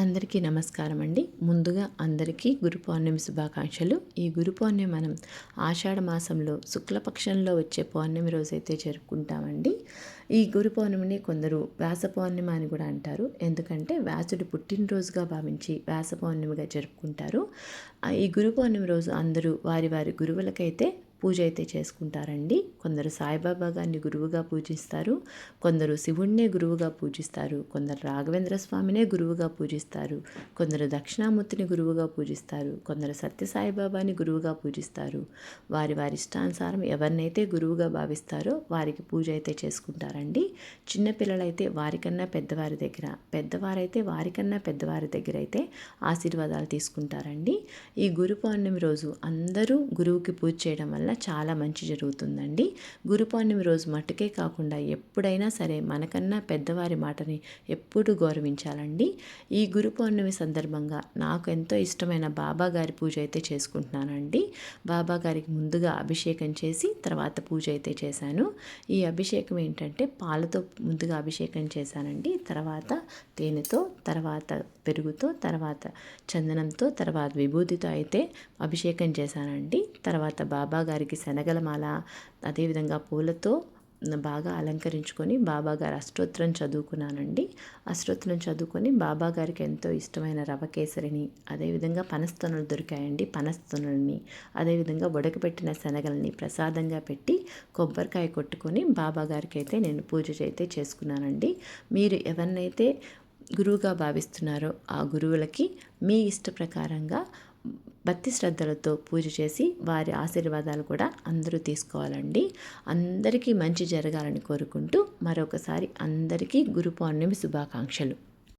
అందరికీ నమస్కారం అండి ముందుగా అందరికీ గురు పౌర్ణమి శుభాకాంక్షలు. ఈ గురు పౌర్ణమి మనం ఆషాఢ మాసంలో శుక్లపక్షంలో వచ్చే పౌర్ణమి రోజైతే జరుపుకుంటామండి. ఈ గురు పౌర్ణమిని కొందరు వ్యాస పౌర్ణిమ అని కూడా అంటారు. ఎందుకంటే వ్యాసుడి పుట్టినరోజుగా భావించి వ్యాస పౌర్ణమిగా జరుపుకుంటారు. ఈ గురు పౌర్ణమి రోజు అందరూ వారి వారి గురువులకైతే పూజ అయితే చేసుకుంటారండి. కొందరు సాయిబాబా గారిని గురువుగా పూజిస్తారు. కొందరు శివుణ్ణే గురువుగా పూజిస్తారు. కొందరు రాఘవేంద్ర స్వామినే గురువుగా పూజిస్తారు. కొందరు దక్షిణామూర్తిని గురువుగా పూజిస్తారు. కొందరు సత్యసాయిబాబాని గురువుగా పూజిస్తారు. వారి వారి ఇష్టానుసారం ఎవరినైతే గురువుగా భావిస్తారో వారికి పూజ అయితే చేసుకుంటారండి. చిన్నపిల్లలైతే వారికన్నా పెద్దవారి దగ్గర పెద్దవారైతే వారికన్నా పెద్దవారి దగ్గర అయితే ఆశీర్వాదాలు తీసుకుంటారండి. ఈ గురు పౌర్ణమి రోజు అందరూ గురువుకి పూజ చేయడం వల్ల చాలా మంచి జరుగుతుందండి. గురు పౌర్ణమి రోజు మట్టుకే కాకుండా ఎప్పుడైనా సరే మనకన్నా పెద్దవారి మాటని ఎప్పుడు గౌరవించాలండి. ఈ గురు పౌర్ణమి సందర్భంగా నాకు ఎంతో ఇష్టమైన బాబా గారి పూజ అయితే చేసుకుంటున్నానండి. బాబా గారికి ముందుగా అభిషేకం చేసి తర్వాత పూజ అయితే చేశాను. ఈ అభిషేకం ఏంటంటే పాలతో ముందుగా అభిషేకం చేశానండి. తర్వాత తేనెతో తర్వాత పెరుగుతో తర్వాత చందనంతో తర్వాత విభూతితో అయితే అభిషేకం చేశానండి. తర్వాత బాబా గారి శనగల మాల అదేవిధంగా పూలతో బాగా అలంకరించుకొని బాబాగారు అష్టోత్తరం చదువుకున్నానండి. అష్టోత్తరం చదువుకొని బాబాగారికి ఎంతో ఇష్టమైన రవ కేసరిని అదేవిధంగా పనస్తనులు దొరికాయండి. పనస్తనులని అదేవిధంగా ఉడకబెట్టిన శనగలని ప్రసాదంగా పెట్టి కొబ్బరికాయ కొట్టుకొని బాబాగారికి అయితే నేను పూజ అయితే చేసుకున్నానండి. మీరు ఎవరినైతే గురువుగా భావిస్తున్నారో ఆ గురువులకి మీ ఇష్ట ప్రకారంగా భక్తి శ్రద్ధలతో పూజ చేసి వారి ఆశీర్వాదాలు కూడా అందరూ తీసుకోవాలండి. అందరికీ మంచి జరగాలని కోరుకుంటూ మరొకసారి అందరికీ గురు పౌర్ణమి శుభాకాంక్షలు.